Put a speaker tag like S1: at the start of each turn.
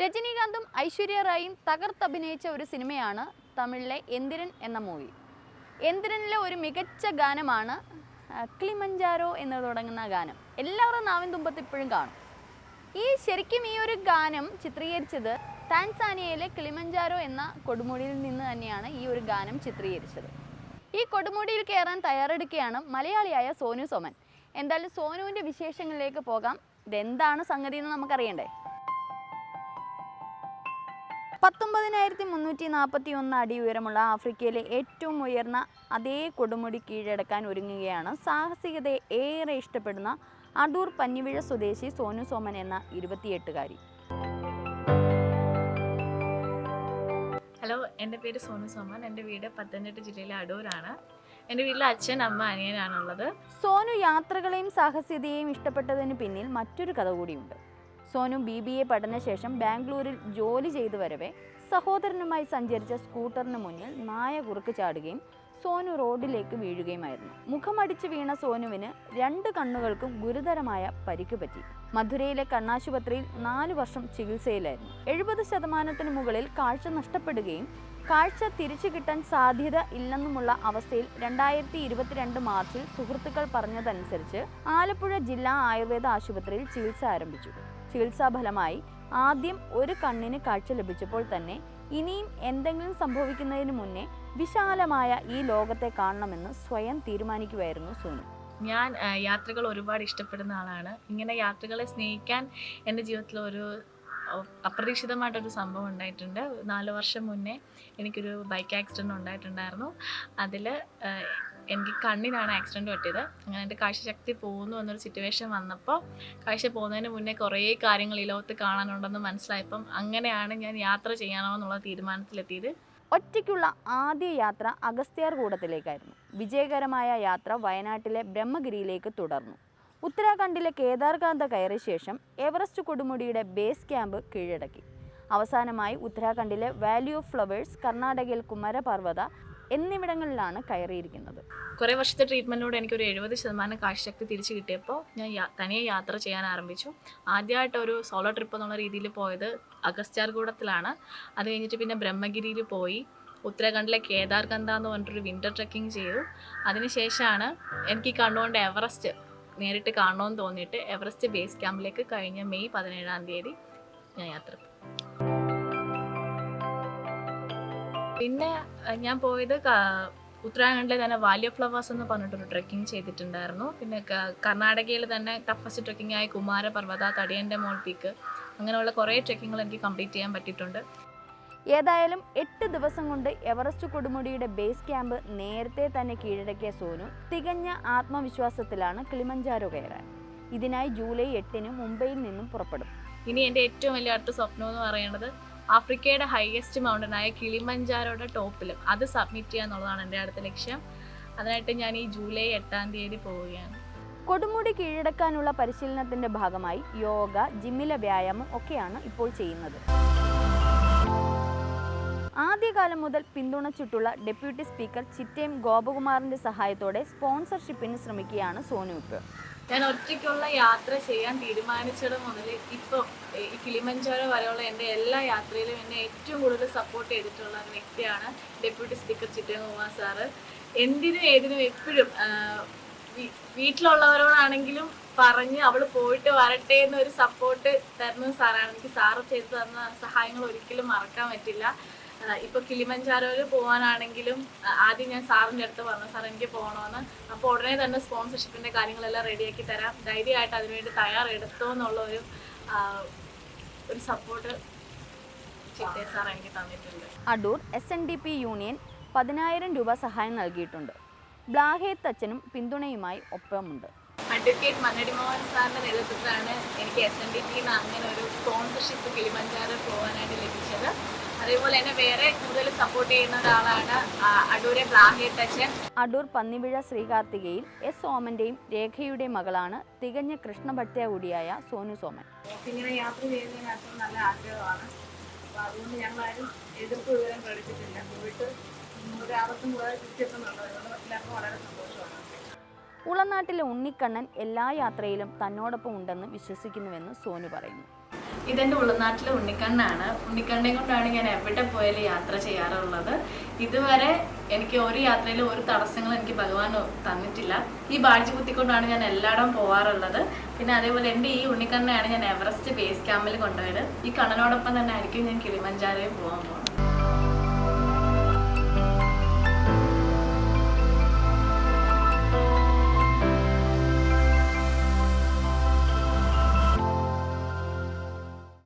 S1: രജനീകാന്തും ഐശ്വര്യ റായും തകർത്തഭിനയിച്ച ഒരു സിനിമയാണ് തമിഴിലെ എന്തിരൻ എന്ന മൂവി. എന്തിരനിലെ ഒരു മികച്ച ഗാനമാണ് ക്ലിമഞ്ചാരോ എന്ന് തുടങ്ങുന്ന ഗാനം. എല്ലാവരും നാവിൻ തുമ്പത്ത് ഇപ്പോഴും കാണും. ഈ ശരിക്കും ഈ ഒരു ഗാനം ചിത്രീകരിച്ചത് താൻസാനിയയിലെ ക്ലിമഞ്ചാരോ എന്ന കൊടുമുടിയിൽ നിന്ന് തന്നെയാണ് ഈ ഒരു ഗാനം ചിത്രീകരിച്ചത്. ഈ കൊടുമുടിയിൽ കയറാൻ തയ്യാറെടുക്കുകയാണ് മലയാളിയായ സോനു സോമൻ. എന്തായാലും സോനുവിന്റെ വിശേഷങ്ങളിലേക്ക് പോകാം. ഇതെന്താണ് സംഗതി എന്ന് നമുക്കറിയണ്ടേ? പത്തൊമ്പതിനായിരത്തി മുന്നൂറ്റി നാൽപ്പത്തി ഒന്ന് അടി ഉയരമുള്ള ആഫ്രിക്കയിലെ ഏറ്റവും ഉയർന്ന അതേ കൊടുമുടി കീഴടക്കാൻ ഒരുങ്ങുകയാണ് സാഹസികതയെ ഏറെ ഇഷ്ടപ്പെടുന്ന അടൂർ പന്നിവിഴ സ്വദേശി സോനു സോമൻ എന്ന ഇരുപത്തിയെട്ടുകാരി.
S2: ഹലോ എന്റെ പേര് സോനു സോമൻ. എന്റെ വീട് പത്തനംതിട്ട ജില്ലയിലെ അടൂരാണ്. എന്റെ വീട്ടിൽ അച്ഛൻ അമ്മ അനിയനാണുള്ളത്.
S1: സോനു യാത്രകളെയും സാഹസികതയെയും ഇഷ്ടപ്പെട്ടതിന് പിന്നിൽ മറ്റൊരു കഥ കൂടിയുണ്ട്. സോനു ബി ബി എ പഠനശേഷം ബാംഗ്ലൂരിൽ ജോലി ചെയ്തു വരവെ സഹോദരനുമായി സഞ്ചരിച്ച സ്കൂട്ടറിന് മുന്നിൽ നായ കുറുക്ക് ചാടുകയും സോനു റോഡിലേക്ക് വീഴുകയുമായിരുന്നു. മുഖമടിച്ച് വീണ സോനുവിന് രണ്ട് കണ്ണുകൾക്കും ഗുരുതരമായ പരിക്ക് പറ്റി. മധുരയിലെ കണ്ണാശുപത്രിയിൽ നാലു വർഷം ചികിത്സയിലായിരുന്നു. എഴുപത് ശതമാനത്തിന് മുകളിൽ കാഴ്ച നഷ്ടപ്പെടുകയും കാഴ്ച തിരിച്ചു കിട്ടാൻ സാധ്യത ഇല്ലെന്നുമുള്ള അവസ്ഥയിൽ രണ്ടായിരത്തി ഇരുപത്തിരണ്ട് മാർച്ചിൽ സുഹൃത്തുക്കൾ പറഞ്ഞതനുസരിച്ച് ആലപ്പുഴ ജില്ലാ ആയുർവേദ ആശുപത്രിയിൽ ചികിത്സ ആരംഭിച്ചു. ചികിത്സാ ഫലമായി ആദ്യം ഒരു കണ്ണിന് കാഴ്ച ലഭിച്ചപ്പോൾ തന്നെ ഇനിയും എന്തെങ്കിലും സംഭവിക്കുന്നതിന് മുന്നേ വിശാലമായ ഈ ലോകത്തെ കാണണമെന്ന് സ്വയം തീരുമാനിക്കുകയായിരുന്നു സോനു.
S2: ഞാൻ യാത്രകൾ ഒരുപാട് ഇഷ്ടപ്പെടുന്ന ആളാണ്. ഇങ്ങനെ യാത്രകളെ സ്നേഹിക്കാൻ എന്റെ ജീവിതത്തിൽ ഒരു അപ്രതീക്ഷിതമായിട്ടൊരു സംഭവം ഉണ്ടായിട്ടുണ്ട്. നാല് വർഷം മുന്നേ എനിക്കൊരു ബൈക്ക് ആക്സിഡന്റ് ഉണ്ടായിട്ടുണ്ടായിരുന്നു. അതിൽ എനിക്ക് കണ്ണിനാണ് ആക്സിഡന്റ് പറ്റിയത്. അങ്ങനെ എന്റെ കാഴ്ചശക്തി പോകുന്നു എന്നൊരു സിറ്റുവേഷൻ വന്നപ്പോൾ കാഴ്ച പോകുന്നതിന് മുന്നേ കുറേ കാര്യങ്ങൾ ഈ ലോകത്ത് കാണാനുണ്ടെന്ന് മനസ്സിലായപ്പം അങ്ങനെയാണ് ഞാൻ യാത്ര ചെയ്യണോ എന്നുള്ള തീരുമാനത്തിലെത്തിയത്.
S1: ഒറ്റയ്ക്കുള്ള ആദ്യ യാത്ര അഗസ്ത്യാർ കൂടത്തിലേക്കായിരുന്നു. വിജയകരമായ യാത്ര വയനാട്ടിലെ ബ്രഹ്മഗിരിയിലേക്ക് തുടർന്നു. ഉത്തരാഖണ്ഡിലെ കേദാർകാന്ത കയറിയ ശേഷം എവറസ്റ്റ് കൊടുമുടിയുടെ ബേസ് ക്യാമ്പ് കീഴടക്കി. അവസാനമായി ഉത്തരാഖണ്ഡിലെ വാലി ഓഫ് ഫ്ലവേഴ്സ് കർണാടകയിൽ കുമരപർവത എന്നിവിടങ്ങളിലാണ് കയറിയിരിക്കുന്നത്.
S2: കുറേ വർഷത്തെ ട്രീറ്റ്മെന്റിലൂടെ എനിക്കൊരു എഴുപത് ശതമാനം കാഴ്ചശക്തി തിരിച്ചു കിട്ടിയപ്പോൾ ഞാൻ തനിയെ യാത്ര ചെയ്യാൻ ആരംഭിച്ചു. ആദ്യമായിട്ട് ഒരു സോളോ ട്രിപ്പ് എന്നുള്ള രീതിയിൽ പോയത് അഗസ്ത്യാർകൂടത്തിലാണ് അത് കഴിഞ്ഞിട്ട് പിന്നെ ബ്രഹ്മഗിരിയിൽ പോയി. ഉത്തരാഖണ്ഡിലെ കേദാർകന്ത എന്ന് പറഞ്ഞിട്ടൊരു വിന്റർ ട്രക്കിംഗ് ചെയ്തു. അതിനുശേഷമാണ് എനിക്ക് കണ്ണുകൊണ്ട് എവറസ്റ്റ് നേരിട്ട് കാണണമെന്ന് തോന്നിയിട്ട് എവറസ്റ്റ് ബേസ് ക്യാമ്പിലേക്ക് കഴിഞ്ഞ മെയ് പതിനേഴാം തീയതി ഞാൻ യാത്ര പിന്നെ ഞാൻ പോയത് ഉത്തരാഖണ്ഡിലെ തന്നെ വാല്യ ഫ്ലവേഴ്സ് എന്ന് പറഞ്ഞിട്ടൊരു ട്രെക്കിംഗ് ചെയ്തിട്ടുണ്ടായിരുന്നു. പിന്നെ കർണാടകയിൽ തന്നെ ടഫസ്റ്റ് ട്രെക്കിംഗ് ആയ കുമാരപർവത തടിയന്റെ മോൾ പീക്ക് അങ്ങനെയുള്ള കുറേ ട്രെക്കിങ്ങുകൾ എനിക്ക് കംപ്ലീറ്റ് ചെയ്യാൻ പറ്റിയിട്ടുണ്ട്.
S1: ഏതായാലും എട്ട് ദിവസം കൊണ്ട് എവറസ്റ്റ് കൊടുമുടിയുടെ ബേസ് ക്യാമ്പ് നേരത്തെ തന്നെ കീഴടക്കിയ സോനു തികഞ്ഞ ആത്മവിശ്വാസത്തിലാണ് കിളിമഞ്ചാരോ കയറാൻ. ഇതിനായി ജൂലൈ എട്ടിന് മുംബൈയിൽ നിന്നും പുറപ്പെടും.
S2: ഇനി എന്റെ ഏറ്റവും വലിയ അടുത്ത സ്വപ്നം എന്ന് പറയുന്നത് ആഫ്രിക്കയുടെ ഹയസ്റ്റ് മൗണ്ടനായ കിളിമഞ്ചാരോയുടെ ടോപ്പിലും അത് സബ്മിറ്റ് ചെയ്യുക എന്നുള്ളതാണ് എന്റെ അടുത്ത ലക്ഷ്യം. അതിനായിട്ട് ഞാൻ ഈ ജൂലൈ എട്ടാം തീയതി പോവുകയാണ്.
S1: കൊടുമുടി കീഴടക്കാനുള്ള പരിശീലനത്തിന്റെ ഭാഗമായി യോഗ ജിമ്മിലെ വ്യായാമം ഒക്കെയാണ് ഇപ്പോൾ ചെയ്യുന്നത്. ആദ്യകാലം മുതൽ പിന്തുണച്ചിട്ടുള്ള ഡെപ്യൂട്ടി സ്പീക്കർ ചിറ്റേം ഗോപകുമാറിന്റെ സഹായത്തോടെ സ്പോൺസർഷിപ്പിന് ശ്രമിക്കുകയാണ് സോനു
S2: ഞാൻ ഒറ്റയ്ക്കുള്ള യാത്ര ചെയ്യാൻ തീരുമാനിച്ചത് മുതൽ ഇപ്പോൾ ഈ കിളിമഞ്ചാരോ വരെയുള്ള എന്റെ എല്ലാ യാത്രയിലും എന്നെ ഏറ്റവും കൂടുതൽ സപ്പോർട്ട് ചെയ്തിട്ടുള്ള ഒരു വ്യക്തിയാണ് ഡെപ്യൂട്ടി സ്പീക്കർ ചിറ്റകുമാർ സാറ്. എന്തിനും ഏതിനും എപ്പോഴും വീട്ടിലുള്ളവരോടാണെങ്കിലും പറഞ്ഞ് അവൾ പോയിട്ട് വരട്ടെ എന്നൊരു സപ്പോർട്ട് തരുന്ന സാറാണ്. എനിക്ക് സാറ് ചെയ്തു തന്ന സഹായങ്ങൾ ഒരിക്കലും മറക്കാൻ പറ്റില്ല. ഇപ്പൊ കിളിമഞ്ചാരോയിൽ പോകാനാണെങ്കിലും ആദ്യം ഞാൻ സാറിന്റെ അടുത്ത് പറഞ്ഞു സാർ എനിക്ക് പോകണമെന്ന് അപ്പോൾ ഉടനെ തന്നെ സ്പോൺസർഷിപ്പിന്റെ കാര്യങ്ങളെല്ലാം റെഡിയാക്കി തരാം. ധൈര്യമായിട്ട് അതിനുവേണ്ടി തയ്യാറെടുത്തോ എന്നുള്ള ഒരു ഒരു സപ്പോർട്ട് ചിറ്റേ സാർ എനിക്ക് തന്നിട്ടുണ്ട്.
S1: Adoor S N D P union പതിനായിരം രൂപ സഹായം നൽകിയിട്ടുണ്ട്. ബ്ലാഹേത്ത് അച്ഛനും പിന്തുണയുമായി ഒപ്പമുണ്ട്.
S2: അഡ്വക്കേറ്റ് മന്നടി മോഹൻ സാറിന്റെ നേതൃത്വത്തിലാണ് എനിക്ക് എസ് എൻ ഡി പിന്ന് അങ്ങനെ ഒരു സ്പോൺസർഷിപ്പ് കിളിമഞ്ചാറ് പോകാനായിട്ട് ലഭിച്ചത്. അതേപോലെ തന്നെ വേറെ കൂടുതൽ സപ്പോർട്ട് ചെയ്യുന്ന ഒരാളാണ് അടൂരെ ബ്ലാഹേത്ത് അച്ഛൻ
S1: അടൂർ പന്നിവിഴ ശ്രീകാർത്തികയിൽ എസ് സോമന്റെയും രേഖയുടെയും മകളാണ് തികഞ്ഞ കൃഷ്ണഭക്തിയ കൂടിയായ സോനു സോമൻ.
S2: ഇങ്ങനെ യാത്ര ചെയ്യുന്നതിനകത്ത് നല്ല ആഗ്രഹമാണ്. അപ്പോൾ അതുകൊണ്ട് ഞങ്ങളാരും എതിർപ്പ് വിവരം പ്രകടിപ്പിച്ചില്ല പോയിട്ട് ഒരു ആപത്തും കൂടാതെ തിരിച്ചെത്തുന്നുണ്ട്. അതുകൊണ്ട് എല്ലാവർക്കും വളരെ
S1: ഉളനാട്ടിലെ ഉണ്ണിക്കണ്ണൻ എല്ലാ യാത്രയിലും തന്നോടൊപ്പം ഉണ്ടെന്ന് വിശ്വസിക്കുന്നുവെന്ന് സോനു പറയുന്നു.
S2: ഇതെന്റെ ഉളനാട്ടിലെ ഉണ്ണിക്കണ്ണാണ് ഉണ്ണിക്കണ്ണെ കൊണ്ടാണ് ഞാൻ എവിടെ പോയാലും യാത്ര ചെയ്യാറുള്ളത്. ഇതുവരെ എനിക്ക് ഒരു യാത്രയിലും ഒരു തടസ്സങ്ങളും എനിക്ക് ഭഗവാൻ തന്നിട്ടില്ല. ഈ ബാഴ്ച കുത്തിക്കൊണ്ടാണ് ഞാൻ എല്ലായിടവും പോവാറുള്ളത്. പിന്നെ അതേപോലെ എന്റെ ഈ ഉണ്ണിക്കണ്ണയാണ് ഞാൻ എവറസ്റ്റ് ബേസ് ക്യാമ്പിൽ കൊണ്ടുപോയത്. ഈ കണ്ണനോടൊപ്പം തന്നെ ആയിരിക്കും ഞാൻ കിളിമഞ്ചാരയിൽ പോകാൻ പോകുന്നത്.